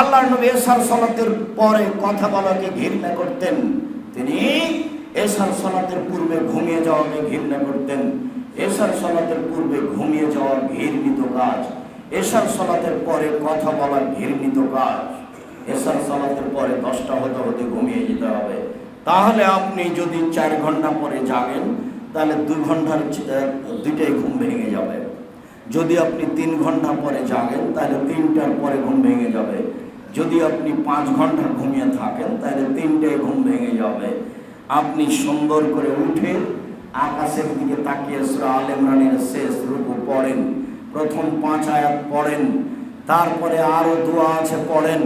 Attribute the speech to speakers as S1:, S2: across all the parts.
S1: আল্লাহ নবী এসার সলাতের পরে কথা বলাকে ঘৃণা করতেন। তিনি এসার সলাতের পূর্বে ঘুমিয়ে যাওয়াকে ঘৃণা করতেন। এসার সলাতের পূর্বে ঘুমিয়ে যাওয়া ঘৃণিত কাজ। এসার সলাতের পরে কথা বলা ঘৃণিত কাজ। এসার সলাতের পরে দশটা হতে হতে ঘুমিয়ে যেতে হবে। তাহলে আপনি যদি চার ঘণ্টা পরে জাগেন, তাহলে দুই ঘণ্টার দুইটাই ঘুম ভেঙে যাবে। যদি আপনি তিন ঘণ্টা পরে জাগেন, তাহলে তিনটার পরে ঘুম ভেঙে যাবে। যদি আপনি পাঁচ ঘণ্টা ঘুমিয়ে থাকেন, তাহলে তিনটায় ঘুম ভেঙে যাবে। আপনি সুন্দর করে উঠে আকাশের দিকে তাকিয়ে সুরা আল ইমরানের শেষ রূপ পড়েন। প্রথম পাঁচ আয়াত পড়েন, তারপরে আরও দোয়া আছে পড়েন।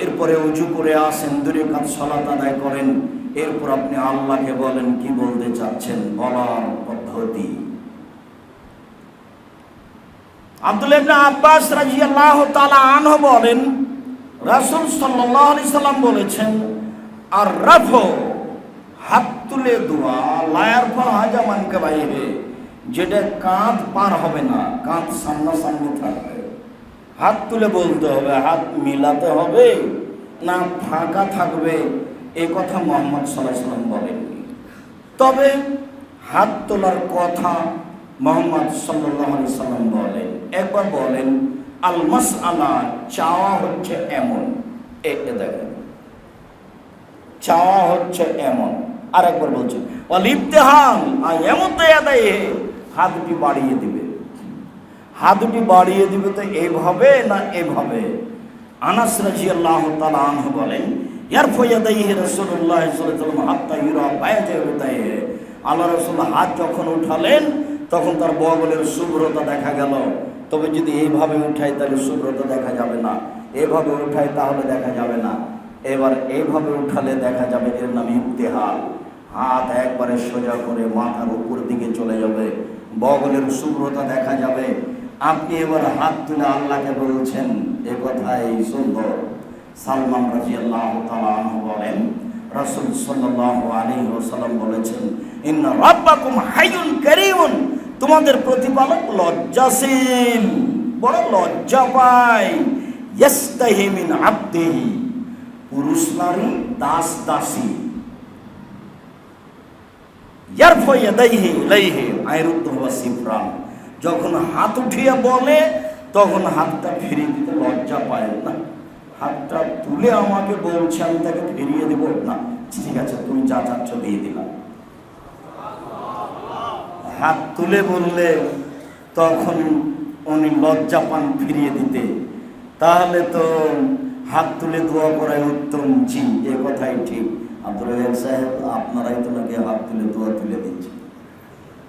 S1: এরপরে উজু করে আসেন, দূরে কাজ সলাত আদায় করেন। এরপর আপনি আল্লাহকে বলেন, কি বলতে চাচ্ছেন? বলার পদ্ধতি। আব্দুল আব্বাস রাদিয়াল্লাহু তাআলা আনহু বলেন রাসূল আলাইহি সাল্লাম বলেছেন, আর রাফু, হাত তুলে দোয়া লায়ার ফা হাজামান কে বাইরে, যেটা কাঁধ পার হবে না, কাঁধ সামনাসামনি থাকবে। হাত তুলে বলতে হবে, হাত মিলাতে হবে, না ফাঁকা থাকবে। এ কথা মোহাম্মদ সাল্লাহ বলেননি। তবে হাত তোলার কথা মোহাম্মদ সাল্লাহ সাল্লাম বলেন। একবার বলেন আলমাস আলা চাওয়া হচ্ছে এমন। এ এ দেখেন চাওয়া হচ্ছে এমন। আর একবার বলছেন অলিপ্তেহান হাত দুটি বাড়িয়ে দিবে। হাত দুটি বাড়িয়ে দিবে তো এভাবে না এভাবে? আনাস রাজি আল্লাহ তালা আনহু বলেন ইয়ার ফয়াদাই রসুল্লাহ হাতটা ইউরা হতায় আল্লাহ রসুল হাত যখন উঠালেন, তখন তার বগলের শুভ্রতা দেখা গেল। তবে যদি এইভাবে উঠাই তাহলে শুভ্রতা দেখা যাবে না। এভাবে উঠাই তাহলে দেখা যাবে না। এবার এইভাবে উঠালে দেখা যাবে এর নাম ইমতেহাল হাত একবারে সোজা করে মাথার উপর দিকে চলে যাবে। বগলের শুভ্রতা দেখা যাবে। আপনি এবার হাত তুলে আল্লাহকে বলছেন, এ কথাই সুন্দর। সালমান রাজি আল্লাহ বলেন, রাসুল সাল্লাহ আলী ওসাল্লাম বলেছেন, ইন্না রাব্বাকুম হাইয়ুন কারীমুন। তোমাদের প্রতিপালক লজ্জাশীল বড় লজ্জা পায়। আবদিহি পুরুষ নারী দাস দাসী। যখন হাত উঠিয়ে বলে, তখন হাতটা ফিরিয়ে দিতে লজ্জা পায় না। হাতটা তুলে আমাকে বলছে, আমি তাকে ফিরিয়ে দেব না। ঠিক আছে, তুমি যা চাচ্ছ দিয়ে দিলাম। হাত তুলে বললে, তখন উনি লজ্জা পান ফিরিয়ে দিতে। তাহলে তো হাত তুলে দোয়া করাই উত্তম জি এ কথাই ঠিক। আব্দুল সাহেব, আপনারাই তো নাকি হাত তুলে দোয়া তুলে দিচ্ছেন।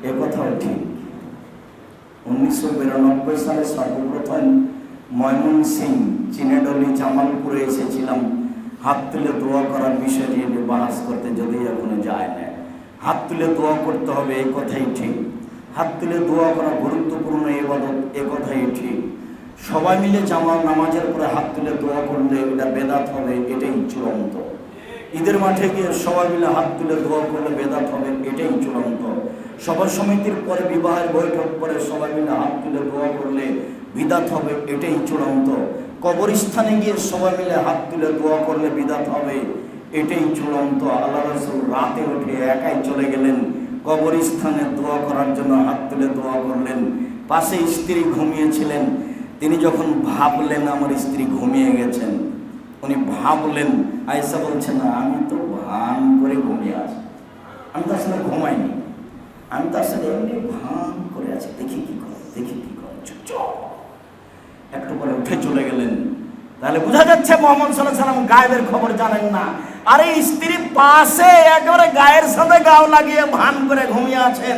S1: এ কথাও ঠিক। উনিশশো বিরানব্বই সালে সর্বপ্রথম ময়মন সিং চিনেডলি, জামালপুরে এসেছিলাম। হাত তুলে দোয়া করার বিষয় নিয়ে বাহাস করতে যদি এখনও যায় না হাত তুলে দোয়া করতে হবে এই কথাই ঠিক। হাত তুলে দোয়া করা গুরুত্বপূর্ণ এবাদত এ কথাই ঠিক। সবাই মিলে জামাল নামাজের পরে হাত তুলে দোয়া করলে এটা বেদাত হবে, এটাই চূড়ান্ত। ঈদের মাঠে গিয়ে সবাই মিলে হাত তুলে দোয়া করলে বেদাত হবে, এটাই চূড়ান্ত। সভা সমিতির পরে বিবাহের বৈঠক করে সবাই মিলে হাত তুলে দোয়া করলে বিদাত হবে, এটাই চূড়ান্ত। কবরস্থানে গিয়ে সবাই মিলে হাত তুলে দোয়া করলে বিদাত হবে এটাই চূড়ান্ত। আল্লাহ রসুল রাতে উঠে একাই চলে গেলেন। কবরস্থানে দোয়া করার জন্য হাত তুলে দোয়া করলেন। পাশে স্ত্রী ঘুমিয়েছিলেন। তিনি যখন ভাবলেন আমার স্ত্রী ঘুমিয়ে গেছেন, উনি ভাবলেন আয়সা বলছেন, আমি তো ভান করে ঘুমিয়ে আছি। আমি তো আসলে ঘুমাইনি। আমি তো আসলে এমনি ভান করে আছি। দেখি কি করে, দেখি কি করে। চুপচাপ একটু পরে উঠে চলে গেলেন। তাহলে বোঝা যাচ্ছে মোহাম্মদ সাল্লাহ সাল্লাম গায়েবের খবর জানেন না। আরে স্ত্রী পাশে একেবারে গায়ের সাথে গাও লাগিয়ে ভান করে ঘুমিয়ে আছেন।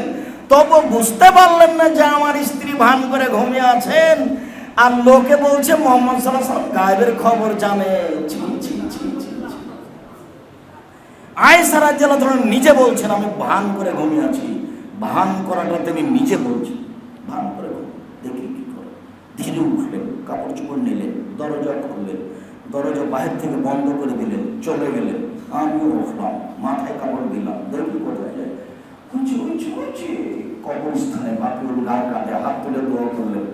S1: তবু বুঝতে পারলেন না যে আমার স্ত্রী ভান করে ঘুমিয়ে আছেন। আর লোকে বলছে, মোহাম্মদ সাল্লাহ গায়েবের খবর জানে। আয়েশা রাজ্জাল্লাহ ধরুন নিজে বলছেন, আমি ভান করে ঘুমিয়ে আছি। ভান করাটা তিনি নিজে বলছেন। ভান করে দেখি কি করে? ধীরে উঠলেন, কাপড় চোপড় নিলেন, দরজা খুললেন। দরজা বাহির থেকে বন্ধ করে দিলেন চলে গেলেন আমিও উঠলাম, মাথায় কাপড় দিলাম দেখি কোথায় যায়। উঁচু উঁচু উঁচু, কবরস্থানে বাপিউল গার কাঁধে হাত তুলে দোয়া করলেন।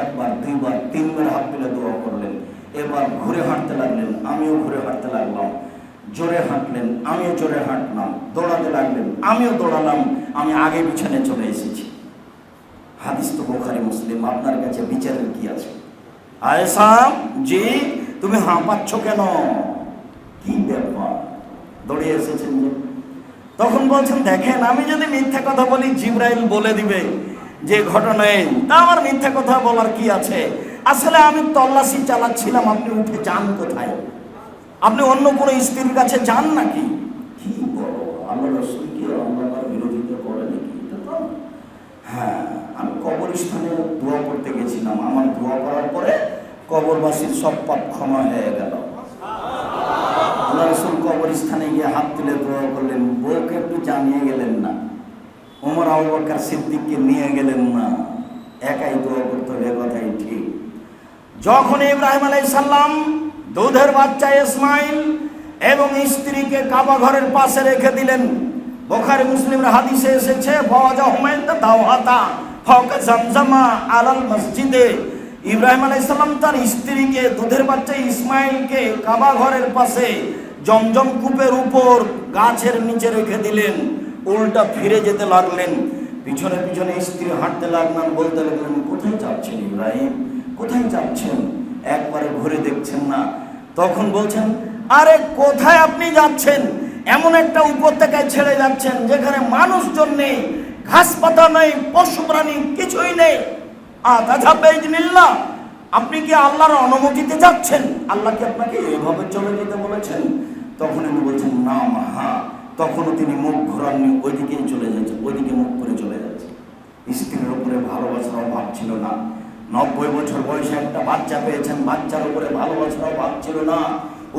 S1: একবার, দুইবার, তিনবার হাত তুলে দোয়া করলেন। এবার ঘুরে হাঁটতে লাগলেন, আমিও ঘুরে হাঁটতে লাগলাম। জোরে হাঁটলেন, আমিও জোরে হাঁটলাম। দৌড়াতে লাগলেন, আমিও দৌড়ালাম। আমি আগে পিছনে চলে এসেছি। হাদিস তো বোখারি, মুসলিম। আপনার কাছে বিচারের কি আছে? আয়েসাম জি? তুমি হাঁপাচ্ছ কেন? কি ব্যাপার? দৌড়ে এসেছেন যে। তখন বলছেন, দেখেন, আমি যদি মিথ্যা কথা বলি, জিব্রাইল বলে দিবে যে ঘটনায় তা আমার মিথ্যা কথা বলার কি আছে? আসলে আমি তল্লাশি চালাচ্ছিলাম, আপনি উঠে যান কোথায়? আপনি অন্য কোনো স্ত্রীর কাছে যান নাকি? কি। হ্যাঁ আমি কবরস্থানে দোয়া করতে গেছিলাম। আমার দোয়া করার পরে কবরবাসীর সব পাপ ক্ষমা হয়ে গেল। আল্লাহ রসুল কবরস্থানে গিয়ে হাত তুলে দোয়া করলেন, বউকে একটু জানিয়ে গেলেন না। ওমর, আবু সিদ্দিককে নিয়ে গেলেন না। একাই দোয়া করতে হবে কথাই ঠিক। যখন ইব্রাহিম আলাই সাল্লাম দুধের বাচ্চা ইসমাইল এবং স্ত্রীকে কাবা ঘরের পাশে রেখে দিলেন, বোখারি মুসলিমের হাদিসে এসেছে, ফওয়াজা হুমায়ুন দাওহাতা ফক জমজমা আলাল মসজিদে ইব্রাহিম আলাইহিস সালাম তার স্ত্রীকে, দুধের বাচ্চা ইসমাইলকে কাবা ঘরের পাশে জমজম কূপের উপর গাছের নিচে রেখে দিলেন। উল্টা ফিরে যেতে লাগলেন। পিছনে পিছনে স্ত্রী হাঁটতে লাগলেন, বলতে লাগলেন, কোথায় যাচ্ছেন ইব্রাহিম? কোথায় যাচ্ছেন? একবারে ঘুরে দেখছেন না। তখন বলছেন, আরে, কোথায় আপনি যাচ্ছেন? এমন একটা উপত্যকায় ছেড়ে যাচ্ছেন যেখানে মানুষজন নেই ঘাস পাতা নেই, পশু প্রাণী কিছুই নেই। আপনি কি আল্লাহর অনুমতিতে যাচ্ছেন? আল্লাহ কি আপনাকে এইভাবে চলে যেতে বলেছেন? তখন উনি বলছেন, না মা হ্যাঁ তখনও তিনি মুখ ঘোরাননি, ওইদিকেই চলে যাচ্ছে, ওইদিকে মুখ করে চলে যাচ্ছে। স্ত্রীর উপরে ভালোবাসার অভাব ছিল না। নব্বই বছর বয়সে একটা বাচ্চা পেয়েছেন, বাচ্চার উপরে ভালোবাসার অভাব ছিল না।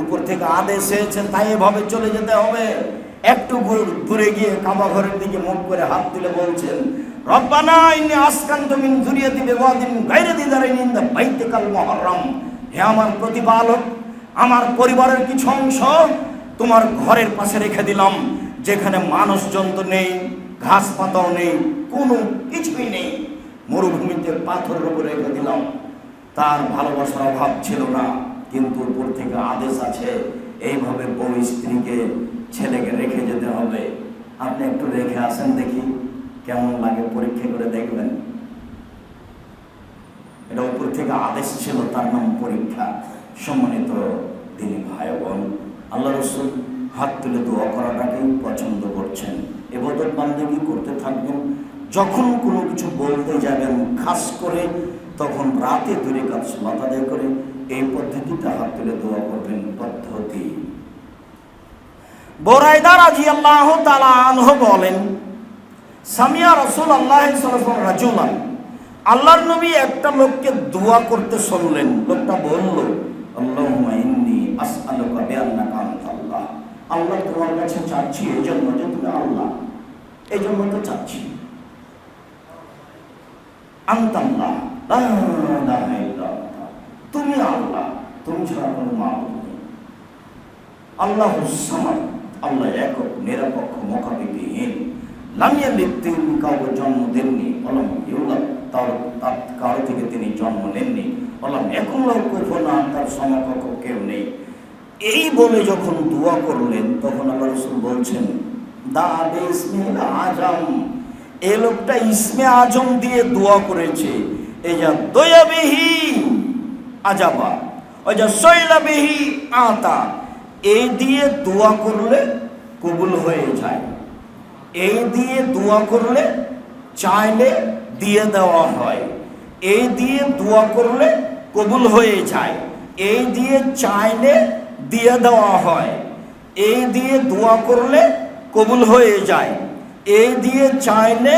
S1: উপর থেকে আদেশ হয়েছেন তাই এভাবে চলে যেতে হবে। একটু দূরে গিয়ে কাবা ঘরের দিকে মুখ করে হাত তুলে বলছেন রব্বানা, ইন্নি আসকান্ত মিন যুরিয়াতি বিওয়াদিন গায়রি দিদারিন ইন দা বাইতিকাল মুহাররম হে আমার প্রতিপালক, আমার পরিবারের কিছু অংশ তোমার ঘরের পাশে রেখে দিলাম, যেখানে মানুষজন তো নেই ঘাস পাতাও নেই, কোনো কিছুই নেই। মরুভূমিতে পাথরের উপরে রেখে দিলাম। তার ভালোবাসার অভাব ছিল না, কিন্তু উপর থেকে আদেশ আছে, এইভাবে বউ স্ত্রীকে ছেলেকে রেখে যেতে হবে। আপনি একটু রেখে আসেন দেখি। কেমন লাগে পরীক্ষা করে দেখবেন? এটা উপর থেকে আদেশ ছিল তার নাম পরীক্ষা। সম্মানিত তিনি ভাই বোন আল্লাহ রসুল হাত তুলে দোয়া করাটাকেই পছন্দ করছেন। এবাদত বান্দেগি করতে থাকবেন? যখন কোনো কিছু বলতে যাবেন খাস করে, তখন রাতে দূরে কাজ সালাত আদায় করে এই পদ্ধতিতে হাত তুলে দোয়া করবেন পদ্ধতি। বোরাইদা রাজি আল্লাহ তালাহ বলেন সামিয়া রসুল আল্লাহ রাজুলান। আল্লাহর নবী একটা লোককে দোয়া করতে শুনলেন। লোকটা বলল আল্লাহ। তোমার কাছে চাচ্ছি, এই জন্য যে তুমি আল্লাহ। এই জন্য তো চাচ্ছি। আনতাল্লাহ তুমি আল্লাহ, তুমি ছাড়া কোনো নেই। আল্লাহ আল্লাহ একক, নিরপেক্ষ মোকাবিবিহীন লামিয়া লিপ্তিন কাউকে জন্ম দেননি, অলম ইউলাম তার তার কারও থেকে তিনি জন্ম নেননি, অলম এখন লোক না, তার সমকক্ষ কেউ নেই। এই বলে যখন দোয়া করলেন, তখন আল্লাহ রসুল বলছেন, দা ইসমিল আজম। এ লোকটা ইসমে আজম দিয়ে দোয়া করেছে এই যা দয়াবিহি আজাবা ওই যা শৈলাবিহি আতা। এই দিয়ে দোয়া করলে কবুল হয়ে যায়। এই দিয়ে দোয়া করলে চাইলে দিয়ে দেওয়া হয়। এই দিয়ে দোয়া করলে কবুল হয়ে যায়। এই দিয়ে চাইলে দিয়ে দেওয়া হয়। এই দিয়ে দোয়া করলে কবুল হয়ে যায়। এই দিয়ে চাইলে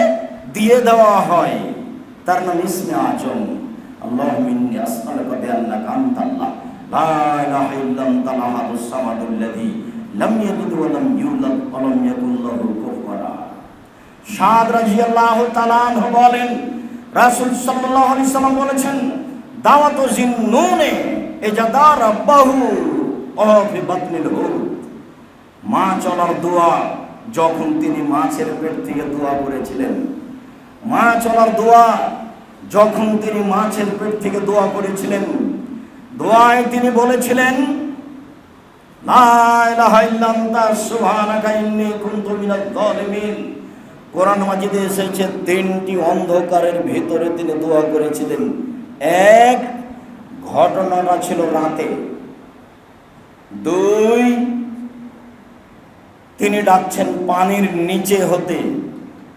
S1: দিয়ে দেওয়া হয়। তার নাম ইসমে আজম। আল্লাহ আনতাল্লাহ। লা ইলাহা ইল্লা আহাদুস সামাদুল্লাযী লাম ইয়ালিদ ওয়া লাম ইউলাদ ওয়া লাম ইয়াকুল সাদ রাদিয়াল্লাহু তাআলা বলেন, রাসূল সাল্লাল্লাহু আলাইহি সাল্লাম বলেছেন, দাওয়াতু জিন্নুনে ইজাদা রাব্বাহু ওয়া ফি বাতনিল মা চলার দোয়া, যখন তিনি মাছের পেট থেকে দোয়া করেছিলেন, মা চলার দোয়া, যখন তিনি মাছের পেট থেকে দোয়া করেছিলেন, দোয়ায় তিনি বলেছিলেন কোরআন মাজিদে এসেছে, তিনটি অন্ধকারের ভেতরে তিনি দোয়া করেছিলেন। এক, ঘটনাটা ছিল রাতে। দুই, তিনি ডাকছেন পানির নিচে হতে,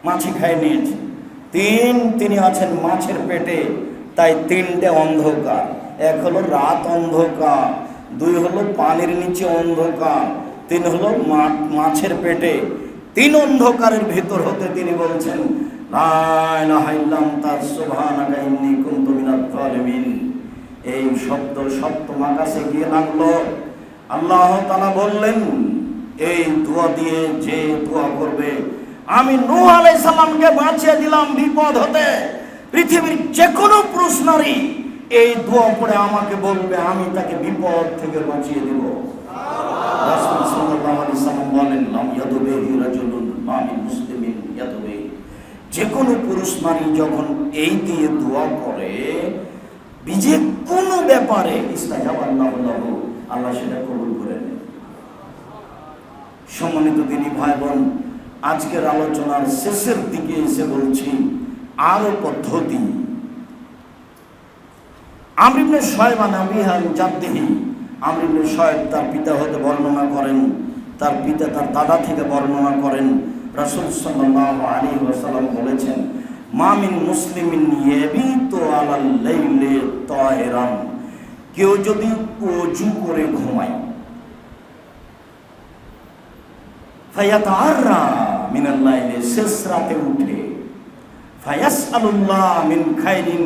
S1: মাছি খায় নিয়েছে তিন, তিনি আছেন মাছের পেটে, তাই তিনটে অন্ধকার। এক হলো রাত অন্ধকার। দুই হলো পানির নিচে অন্ধকার, তিন হলো মাছের পেটে, তিন অন্ধকারের ভেতর হতে তিনি বলছেন এই শব্দ সপ্তম আকাশে গিয়ে লাগল। আল্লাহ তাআলা বললেন, এই দোয়া দিয়ে যে দোয়া করবে, আমি নূহ আলাইহিস সালামকে বাঁচিয়ে দিলাম বিপদ হতে। পৃথিবীর যে কোনো পুরুষ নারী এই দোয়া পড়ে আমাকে বলবে, আমি তাকে বিপদ থেকে বাঁচিয়ে দেব। বলেন যে কোনো পুরুষ নারী যখন এই দিয়ে দোয়া করে যে কোনো ব্যাপারে আল্লাহ সেটা কবুল করে সম্মানিত তিনি ভাই বোন আজকের আলোচনার শেষের দিকে এসে বলছি আরও পদ্ধতি আমরিবনে শয়বান আবিহান জাদ্দিহি আমরিবনে শয়েব তার পিতা হতে বর্ণনা করেন। তার পিতা তার দাদা থেকে বর্ণনা করেন। রাসূল সাল্লাল্লাহু আলাইহি ওয়াসাল্লাম বলেছেন মামিন মুসলিমিন ইয়াবিতু আলাল লাইলি তাহিরান। কেউ যদি ওযু করে ঘুমায়, ফায়াতাআররা মিনাল লাইলি, শেষ রাতে উঠে, ফায়াসআলুল্লাহ মিন খাইরিন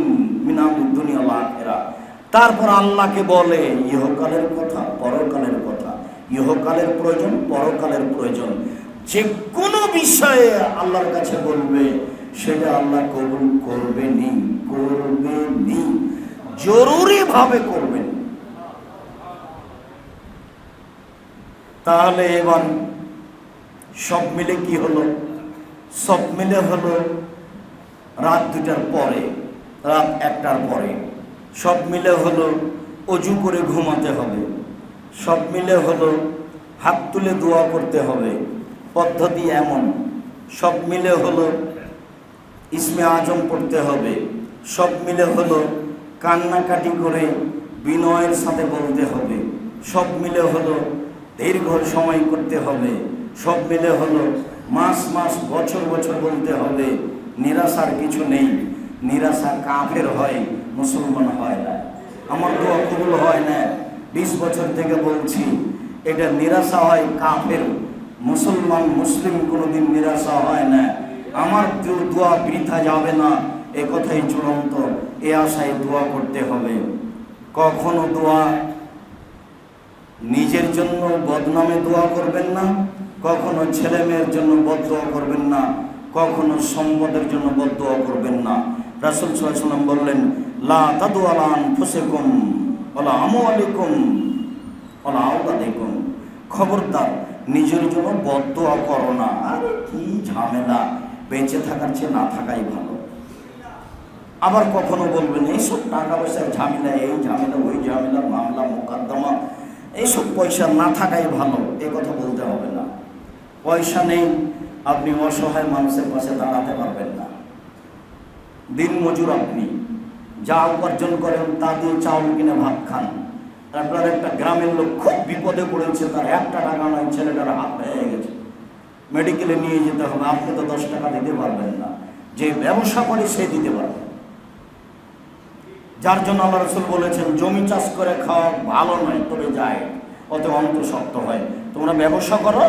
S1: তারপর আল্লাহকে বলে, ইহকালের কথা, পরকালের কথা। ইহকালের প্রয়োজন, পরকালের প্রয়োজন। যে কোনো বিষয়ে আল্লাহর কাছে বলবে, সেটা আল্লাহ কবুল করবে নি করবে নি জরুরি ভাবে করবেন। তাহলে এবার সব মিলে কি হলো? সব মিলে হলো রাত দুটার পরে রাত একটার পরে। সব মিলে হলো অজু করে ঘুমাতে হবে। সব মিলে হলো হাত তুলে দোয়া করতে হবে। পদ্ধতি এমন। সব মিলে হলো ইসমে আজম পড়তে হবে। সব মিলে হলো কান্নাকাটি করে বিনয়ের সাথে বলতে হবে। সব মিলে হলো দীর্ঘ সময় করতে হবে। সব মিলে হলো মাস মাস বছর বছর বলতে হবে। নিরাশার কিছু নেই। নিরাশা কাফের হয়, মুসলমান হয় না। আমার দোয়া কবুল হয় না। বিশ বছর থেকে বলছি, এটা নিরাশা হয় কাফের, মুসলমান, মুসলিম কোনোদিন নিরাশা হয় না। আমার দোয়া বৃথা যাবে না। এ কথাই চূড়ান্ত। এ আশায় দোয়া করতে হবে। কখনো দোয়া নিজের জন্য বদনামে দোয়া করবেন না। কখনো ছেলে মেয়ের জন্য বদদোয়া করবেন না। কখনো সম্পদের জন্য বদদোয়া করবেন না। রাসুল সাল্লাম বললেন, লা তাদু আলান ফুসেকুম ওলা আমু আলিকুম ওলা আউলাদিকুম খবরদার, নিজের জন্য বদদোয়া করো না। আরে কি ঝামেলা, বেঁচে থাকার চেয়ে না থাকাই ভালো। আবার কখনো বলবেন, এইসব টাকা পয়সার ঝামেলা, এই ঝামেলা, ওই ঝামেলা, মামলা, মোকদ্দমা, এইসব পয়সা না থাকাই ভালো, এ কথা বলতে হবে না। পয়সা নেই, আপনি অসহায় মানুষের পাশে দাঁড়াতে পারবেন না। দিন মজুর আপনি। যা উপার্জন করেন তা দিয়ে চাউল কিনে ভাত খান। তারপর একটা গ্রামের লোক খুব বিপদে পড়েছে, তার একটা টাকা নয় ছেলেটার হাত ভেঙে গেছে। মেডিকেলে নিয়ে যেতে হবে, আপনি তো দশ টাকা দিতে পারবেন না। যে ব্যবসা করে সে দিতে পারবে। যার জন্য আল্লাহ রসুল বলেছেন, জমি চাষ করে খাওয়া ভালো নয়, তবে যায়। অত অন্ত শক্ত হয়। তোমরা ব্যবসা করো,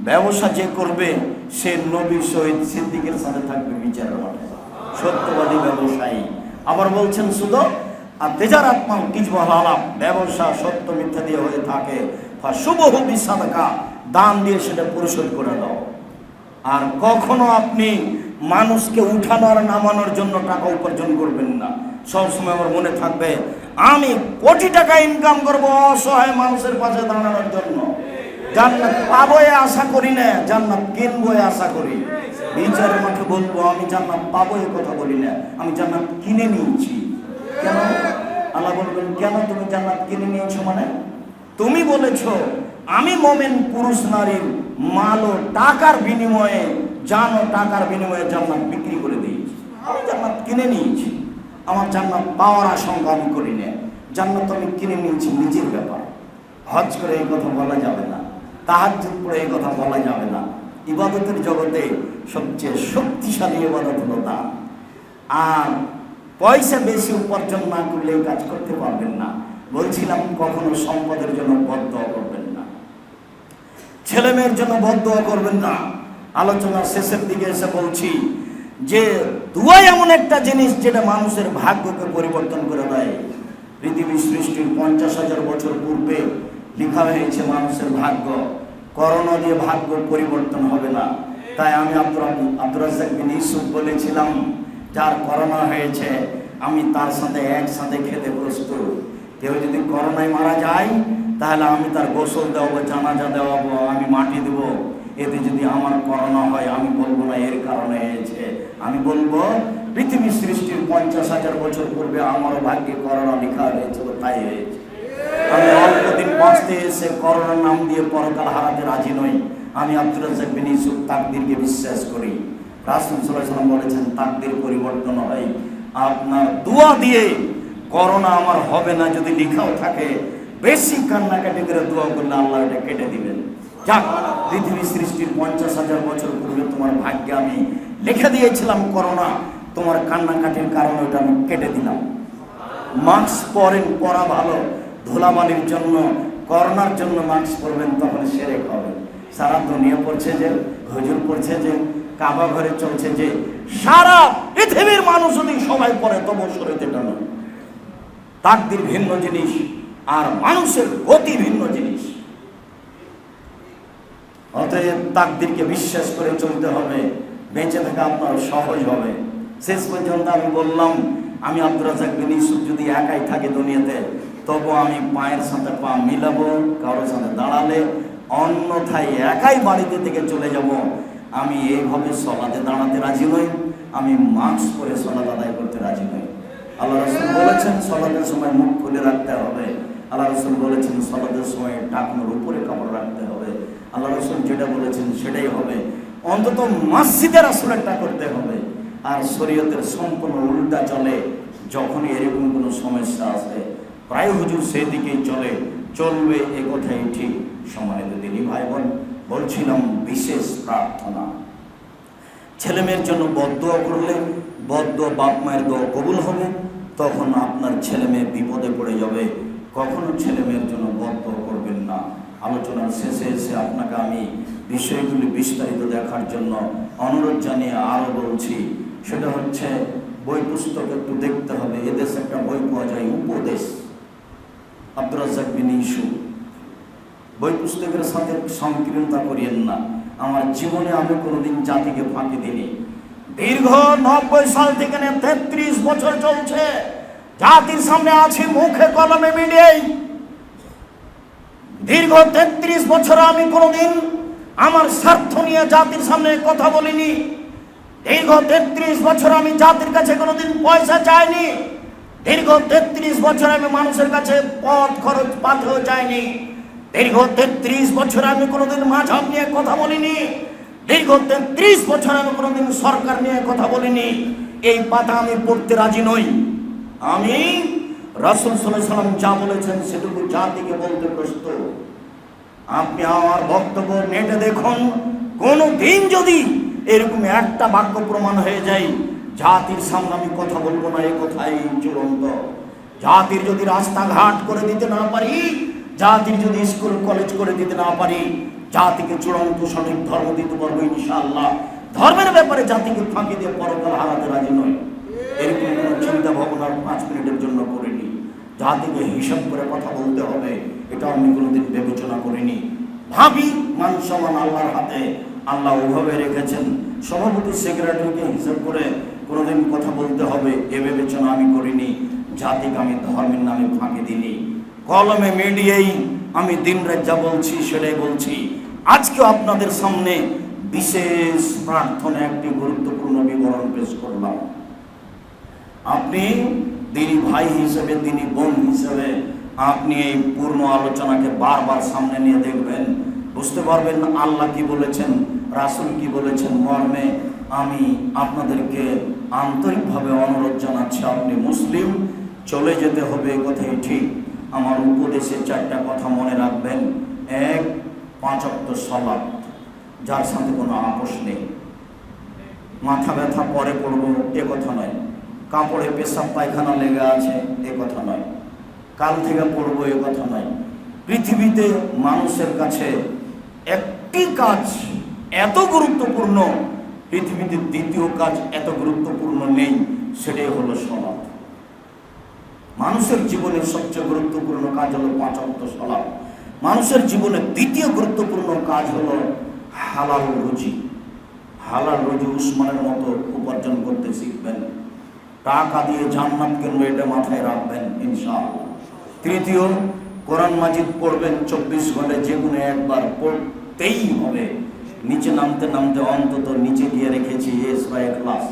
S1: ব্যবসা যে করবে, সে নবী শহীদ সিদ্দিকের সাথে থাকবে বিচারের মাঠে। সত্যবাদী ব্যবসায়ী। আবার বলছেন শুধু আর তেজার আত্মা কিছু আলাপ ব্যবসা সত্য মিথ্যা দিয়ে হয়ে থাকে। শুভ সাদাকা দান দিয়ে সেটা পরিশোধ করে দাও। আর কখনো আপনি মানুষকে উঠানো আর নামানোর জন্য টাকা উপার্জন করবেন না। সবসময় আমার মনে থাকবে, আমি কোটি টাকা ইনকাম করব অসহায় মানুষের পাশে দাঁড়ানোর জন্য। জান্নাত পাবো আশা করি না, জান্নাত কিনবো আশা করি। বিচারের মাঠে বলব, আমি জান্নাত পাবো এ কথা বলি না। আমি জান্নাত কিনে নিয়েছি। কেন? আল্লাহ বলবেন, কেন তুমি জান্নাত কিনে নিয়েছো মানে? তুমি বলেছ, আমি মোমেন পুরুষ নারীর মাল ও টাকার বিনিময়ে, জান ও টাকার বিনিময়ে জান্নাত বিক্রি করে দিয়েছি। আমি জান্নাত কিনে নিয়েছি। আমার জান্নাত পাওয়ার আশঙ্কা আমি করি না। জান্নাত আমি কিনে নিয়েছি নিজের ব্যাপার। হজ করে এই কথা বলা যাবে না। তাহাজ্জুদ করে এই কথা বলা যাবে না। ইবাদতের জগতে সবচেয়ে শক্তিশালী ইবাদত হলো দান আর পয়সা বেশি উপার্জন না করলে কাজ করতে পারবেন না। বলছিলাম, কখনো সম্পদের জন্য বদ্ধ করবেন না। ছেলে মেয়ের জন্য বদ্ধ করবেন না। আলোচনার শেষের দিকে এসে বলছি যে, দুয়াই এমন একটা জিনিস যেটা মানুষের ভাগ্যকে পরিবর্তন করে দেয়। পৃথিবী সৃষ্টির পঞ্চাশ হাজার বছর পূর্বে লেখা হয়েছে মানুষের ভাগ্য। করোনা দিয়ে ভাগ্য পরিবর্তন হবে না। তাই আমি বিন ইউসুফ বলেছিলাম, যার করোনা হয়েছে, আমি তার সাথে একসাথে খেতে প্রস্তুত। কেউ যদি করোনায় মারা যায়, তাহলে আমি তার গোসল দেওয়াবো, জানাজা দেওয়াবো, আমি মাটি দেব। এতে যদি আমার করোনা হয়, আমি বলব না, এর কারণে হয়েছে। আমি বলব, পৃথিবী সৃষ্টির পঞ্চাশ হাজার বছর পূর্বে আমারও ভাগ্যে করোনা লেখা হয়েছিল তাই হয়েছে। আমি অল্প দিন বাঁচতে এসে করোনার নাম দিয়ে পরকাল হারাতে রাজি নই। আমি আব্দুল রাজ্জাক বিন ইউসুফ তাকদিরকে বিশ্বাস করি। রাসুল সাল্লাম বলেছেন, তাকদির পরিবর্তন হয়। আপনার দোয়া দিয়ে করোনা আমার হবে না, যদি লেখাও থাকে। বেশি কান্নাকাটি করে দোয়া করলে আল্লাহ এটা কেটে দিবেন। যাক, পৃথিবী সৃষ্টির পঞ্চাশ হাজার বছর পূর্বে তোমার ভাগ্যে আমি লিখে দিয়েছিলাম করোনা। তোমার কান্নাকাটির কারণে ওটা আমি কেটে দিলাম। মাস্ক পরেন, পরা ভালো। ধুলাবালির জন্য, করোনার জন্য মাস্ক পরবেন, তখন সেরে হবে সারা দুনিয়া পড়ছে যে হুজুর পড়ছে যে, কাবা ঘরে চলছে যে, সারা পৃথিবীর মানুষ যদি সবাই পড়ে তবু শরীরে টানো। তাকদির ভিন্ন জিনিস, আর মানুষের গতি ভিন্ন জিনিস। অতএব তাকদিরকে বিশ্বাস করে চলতে হবে, বেঁচে থাকা আপনার সহজ হবে। শেষ পর্যন্ত আমি বললাম, আমি আব্দুর রাজাক বিন ইউসুফ যদি একাই থাকে দুনিয়াতে তবু আমি পায়ের সাথে পা মিলাবো, কারোর সাথে দাঁড়ালে অন্যথায় একাই বাড়িতে থেকে চলে যাব। আমি এইভাবে সলাতে দাঁড়াতে রাজি নই, আমি মাস্ক পরে সলাত আদায় করতে রাজি নই। আল্লাহ রসুল বলেছেন, সলাতের সময় মুখ খুলে রাখতে হবে। আল্লাহ রসুল বলেছেন, সলাতের সময় টাকনোর উপরে কাপড় রাখতে হবে। আল্লাহ রসুল যেটা বলেছেন, সেটাই হবে। অন্তত মসজিদের একটা করতে হবে। আর শরীয়তের সম্পূর্ণ উল্টা চলে, যখনই এরকম কোনো সমস্যা আসে প্রায় হুজুর সেই দিকেই চলে, চলবে এ কথাই ঠিক। সম্মানিত দিনী ভাই বোন বলছিলাম বিশেষ প্রার্থনা। ছেলে মেয়ের জন্য বদোয়া করলে বদোয়া বাপ মায়ের দোয়া কবুল হবে, তখন আপনার ছেলে মেয়ে বিপদে পড়ে যাবে। কখনো ছেলে মেয়ের জন্য বদোয়া করবেন না। আলোচনার শেষে এসে আপনাকে আমি বিষয়গুলি বিস্তারিত দেখার জন্য অনুরোধ জানিয়ে আরও বলছি। সেটা হচ্ছে, বই পুস্তক একটু দেখতে হবে। এদেশে একটা বই পাওয়া যায়, উপদেশ। আব্দুর রাজ্জাক বিন ইস্যু বই পুস্তকের সাথে সংকীর্ণতা করিয়েন না। আমার জীবনে আমি কোনোদিন জাতিকে ফাঁকি দিইনি। দীর্ঘ নব্বই সাল থেকে তেত্রিশ বছর চলছে। জাতির সামনে আছি মুখে কলমে মিডিয়াই দীর্ঘ তেত্রিশ বছর আমি কোনোদিন আমার স্বার্থ নিয়ে জাতির সামনে কথা বলিনি। দীর্ঘ তেত্রিশ বছর আমি জাতির কাছে কোনোদিন পয়সা চাইনি। দীর্ঘ তেত্রিশ বছর আমি মানুষের কাছে পথ খরচ পাথেও চাইনি দীর্ঘ তেত্রিশ বছর আমি কোনোদিন মাঝাব নিয়ে কথা বলিনি। দীর্ঘ তেত্রিশ বছর আমি কোনোদিন সরকার নিয়ে কথা বলিনি। এই পাতা আমি পড়তে রাজি নই। আমি রাসুল সাল্লাম যা বলেছেন সেটুকু জাতিকে বলতে প্রস্তুত। আপনি আমার বক্তব্য নেটে দেখুন। কোনো দিন যদি এরকম একটা বাক্য প্রমাণ হয়ে যায় জাতির সামনে আমি কথা বলব না এই কথাই চূড়ান্ত। জাতির যদি রাস্তাঘাট করে দিতে না পারি, জাতির যদি স্কুল, কলেজ করে দিতে না পারি, জাতিকে চূড়ান্ত সঠিক ধর্ম দিতে পারব ইনশাআল্লাহ। ধর্মের ব্যাপারে জাতিকে ফাঁকি দিয়ে পরকাল হারাতে রাজি নয় এরকম কোনো চিন্তা ভাবনা পাঁচ মিনিটের জন্য করিনি। জাতিকে হিসাব করে কথা বলতে হবে, এটা আমি কোনোদিন বিবেচনা করিনি। ভাবি মান সমান আল্লাহর হাতে, আল্লাহ ওভাবে রেখেছেন। সভাপতি সেক্রেটারিকে হিসাব করে কোনোদিন কথা বলতে হবে, এ বিবেচনা আমি করিনি। জাতিকে আমি ধর্মের নামে ফাঁকি দিনি কলমে মিডিয়েই আমি দিন রাত যা বলছি, সেটাই বলছি। আজকে আপনাদের সামনে বিশেষ প্রার্থনা একটি গুরুত্বপূর্ণ বিবরণ পেশ করলাম। আপনি দিনী ভাই হিসেবে, দিনী বোন হিসেবে আপনি এই পূর্ণ আলোচনাকে বারবার সামনে নিয়ে দেখবেন। বুঝতে পারবেন আল্লাহ কি বলেছেন, রাসুল কি বলেছেন মর্মে আমি আপনাদেরকে আন্তরিকভাবে অনুরোধ জানাচ্ছি, আপনি মুসলিম, চলে যেতে হবে এ কথাই ঠিক। আমার উপদেশের চারটা কথা মনে রাখবেন। এক পাঁচক্ত সলাপ যার সাথে কোনো আপোষ নেই। মাথা ব্যথা পরে পড়ব, এ কথা নয়। কাপড়ে পেশাব, পায়খানা লেগে আছে, এ কথা নয়। কাল থেকে পড়ব, এ কথা নয়। পৃথিবীতে মানুষের কাছে একটি কাজ এত গুরুত্বপূর্ণ পৃথিবীতে দ্বিতীয় কাজ এত গুরুত্বপূর্ণ নেই, সেটাই হলো সলাপ। মানুষের জীবনের সবচেয়ে গুরুত্বপূর্ণ কাজ হলো পাঁচক্ত সলাপ। মানুষের জীবনে দ্বিতীয় গুরুত্বপূর্ণ কাজ হলো হালাল রুজি। হালাল রুজি উসমানের মতো উপার্জন করতে শিখবেন। টাকা দিয়ে জান্নাত কিনবে এটা মাথায় রাখবেন, ইনশাআল্লাহ। তৃতীয়, কোরআন মাজিদ পড়বেন চব্বিশ ঘন্টায় যে কোনো একবার পড়তেই হবে। নিচে নামতে নামতে অন্তত নিচে গিয়ে রেখেছি এস বা ক্লাস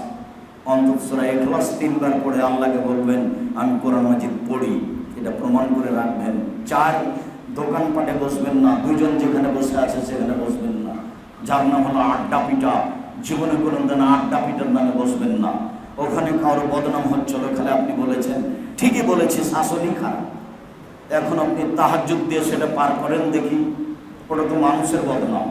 S1: অন্তত সুরা এখলাস তিনবার পড়ে আল্লাহকে বলবেন, আমি কোরআন মাজিদ পড়ি। এটা প্রমাণ করে রাখবেন। চার দোকানপাটে বসবেন না দুজন যেখানে বসে আছে সেখানে বসবেন না। যার নাম হলো আড্ডা পিঠা। জীবনে কোনো দিন আড্ডা পিঠার নামে বসবেন না। ওখানে কারও বদনাম হচ্ছিল ওখানে আপনি বলেছেন। ঠিকই বলেছি শাসনই খারাপ। এখন আপনি তাহাজুদ দিয়ে সেটা পার করেন দেখি, ওটা তো মানুষের বদনাম।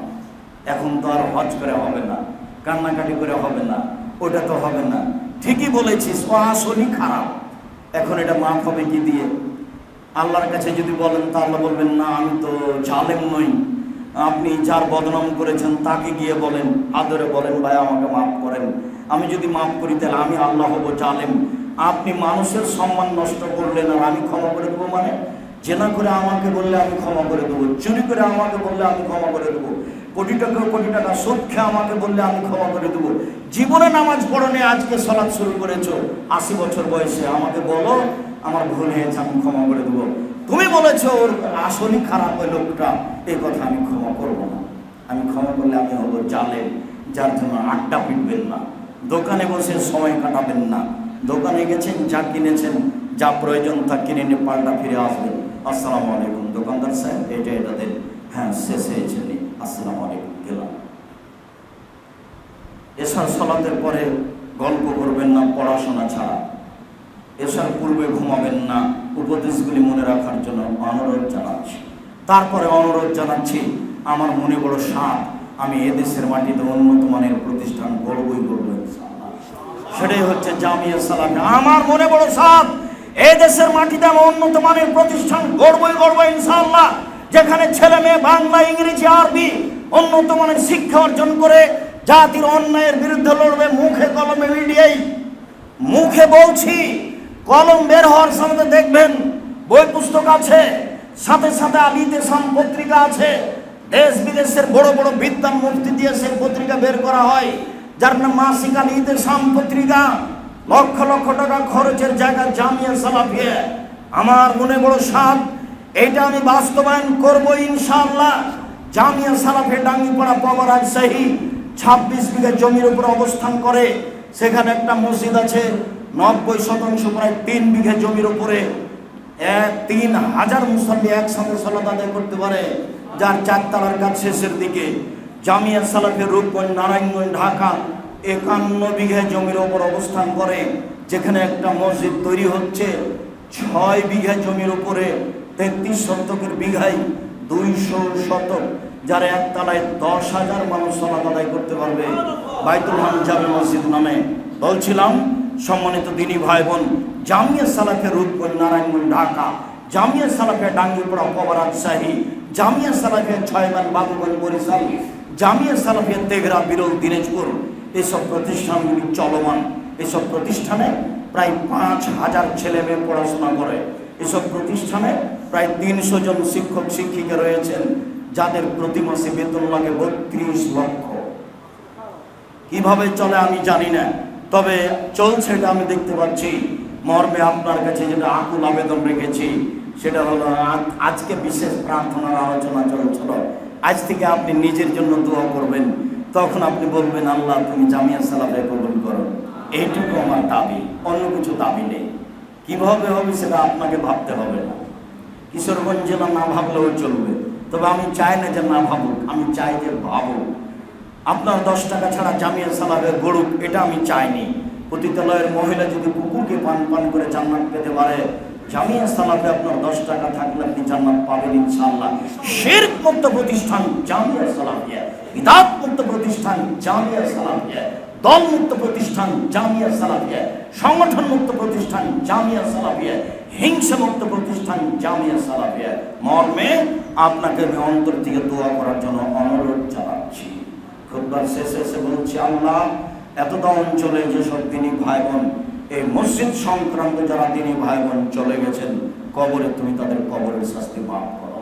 S1: এখন তো আর হজ করে হবে না, কান্নাকাটি করে হবে না, ওটা তো হবে না। ঠিকই বলেছিস আসলই খারাপ। এখন এটা মাফ হবে কি দিয়ে? আল্লাহর কাছে যদি বলেন তা আল্লাহ বলবেন, না, আমি তো জালেম নই। আপনি যার বদনাম করেছেন, তাকে গিয়ে বলেন, আদরে বলেন, ভাই, আমাকে মাফ করেন। আমি যদি মাফ করি, তাহলে আমি আল্লাহ হব জালেম। আপনি মানুষের সম্মান নষ্ট করলেন আর আমি ক্ষমা করে দেবো মানে? জেনা করে আমাকে বললে আমি ক্ষমা করে দেবো, চুরি করে আমাকে বললে আমি ক্ষমা করে দেবো। কোটি টাকা কোটি টাকা সুদ খেয়ে আমাকে বললে আমি ক্ষমা করে দেবো। জীবনে নামাজ পড়নে, আজকে সলাৎ শুরু করেছ। আশি বছর বয়সে আমাকে বলো, আমার ভুল হয়েছে, আমি ক্ষমা করে দেবো। তুমি বলেছ, ওর আসলই খারাপ ওই লোকটা। এই কথা আমি ক্ষমা করব না। আমি ক্ষমা করলে আমি হব জালেম, যার জন্য আড্ডা পিটবেন না। দোকানে বসে সময় কাটাবেন না। দোকানে গেছেন, যা কিনেছেন, যা প্রয়োজন তা কিনে নিয়ে পাল্টা ফিরে আসবেন। আসসালামু আলাইকুম, দোকানদার সাহেব, এটা এটা দেন। হ্যাঁ শেষ হয়েছে। আসসালামু আলাইকুম, গেলাম। এসার সলাতের পরে গল্প করবেন না, পড়াশোনা ছাড়া। এসার পূর্বে ঘুমাবেন না, উপদেশগুলি মনে রাখার জন্য অনুরোধ জানাচ্ছি। তারপরে অনুরোধ জানাচ্ছি, আমার মনে বড় সাপ আমি এদেশের মাটিতে উন্নত মানের প্রতিষ্ঠান গড়বই গড়ব সেটাই হচ্ছে জামিয়া সালাম। আমার মনে বড় সাপ এই দেশের মাটিতে আমি উন্নত মানের প্রতিষ্ঠান গড়বই গড়ব ইনশাআল্লাহ। যেখানে ছেলে মেয়ে, বাংলা, ইংরেজি, আরবি উন্নত মানের শিক্ষা অর্জন করে জাতির অন্যায়ের বিরুদ্ধে লড়বে মুখে কলমে মিডিয়াই মুখে বলছি, কলম বের হওয়ার সামনে দেখবেন, বই পুস্তক আছে, সাথে সাথে আলী দেশাম পত্রিকা আছে, দেশ বিদেশের বড় বড় বিদ্যান মুক্তি দিয়ে সেই পত্রিকা বের করা হয়, যার নাম মাসিক আলী দেশাম পত্রিকা লক্ষ লক্ষ টাকা খরচের জায়গা জামিয়া সালাফিয়া। আমার মনে বড় সাপ এটা আমি বাস্তবায়ন করব ইনশাআল্লাহ। জামিয়া সালাফে ডাঙ্গিপাড়া পাওয়া রাজশাহী ছাব্বিশ বিঘা জমির উপর অবস্থান করে। সেখানে একটা মসজিদ আছে, নব্বই শতাংশ প্রায় তিন বিঘা জমির উপরে। এক, তিন হাজার মুসল্লি একসাথে সালাত আদায় করতে পারে, যার চারতলার কাজ শেষের দিকে। জামিয়া সালাফের রূপগঞ্জ, নারায়ণগঞ্জ, ঢাকা একান্ন বিঘা জমির ওপর অবস্থান করে, যেখানে একটা মসজিদ তৈরি হচ্ছে, ছয় বিঘা জমির উপরে। তেত্রিশ শতকের বিঘায় দুইশো শতক, যার একতলায় দশ হাজার মানুষ সলাত আদায় করতে পারবে। বাইতুল হাম জামে মসজিদ নামে বলছিলাম, সম্মানিত দিনী ভাই বোন জামিয়া সালাফে রূপগঞ্জ, নারায়ণগঞ্জ, ঢাকা, জামিয়া সালাফে ডাঙ্গিপাড়া পবা রাজশাহী, জামিয়া সালাফে ছয়মান বাবুগঞ্জ, বরিশাল, জামিয়া সালাফে তেঘরা, বিরল, দিনাজপুর। এসব প্রতিষ্ঠানগুলি চলমান। এসব প্রতিষ্ঠানে প্রায় পাঁচ হাজার ছেলে মেয়ে পড়াশোনা করে। এসব প্রতিষ্ঠানে প্রায় তিনশো জন শিক্ষক, শিক্ষিকা রয়েছেন, যাদের প্রতি মাসে বেতন লাগে বত্রিশ লক্ষ। কীভাবে চলে আমি জানি না, তবে চলছে এটা আমি দেখতে পাচ্ছি। মর্মে আপনার কাছে যেটা আকুল আবেদন রেখেছি, সেটা হলো আজকে বিশেষ প্রার্থনার আলোচনা চলছিল। আজ থেকে আপনি নিজের জন্য দোয়া করবেন। তখন আপনি বলবেন, আল্লাহ, তুমি জামিয়া সালাফে কবুল করো। এইটুকু আমার দাবি, অন্য কিছু দাবি নেই। কীভাবে হবে সেটা আপনাকে ভাবতে হবে না। কিশোরগঞ্জ জেলা না ভাবলেও চলবে। তবে আমি চাই না যে না ভাবুক, আমি চাই যে ভাবুক। আপনার দশ টাকা ছাড়া জামিয়া সালাবে গড়ুক এটা আমি চাইনি। পতিতালয়ের মহিলা যদি কুকুরকে পান পান করে জান্নাত পেতে পারে, জামিয়া সালাবে আপনার দশ টাকা থাকলে আপনি জান্নাত পাবেন ইনশাআল্লাহ। শিরক মুক্ত প্রতিষ্ঠান জামিয়া সালামিয়া বিদাত মুক্ত প্রতিষ্ঠান জামিয়া সালামিয়া দল মুক্ত প্রতিষ্ঠান জামিয়া সালাফিয়া সংগঠন মুক্ত প্রতিষ্ঠান জামিয়া সালাফিয়া হিংসা মুক্ত প্রতিষ্ঠান জামিয়া সালাফিয়া। মর্মে আপনাকে আমি অন্তর থেকে দোয়া করার জন্য অনুরোধ জানাচ্ছি। খুববার শেষে এসে বলছি আল্লাহ এতটা অঞ্চলে যেসব তিনি ভাই বোন এই মসজিদ সংক্রান্ত যারা তিনি ভাই বোন চলে গেছেন কবরে তুমি তাদের কবরের শাস্তি মাফ করো।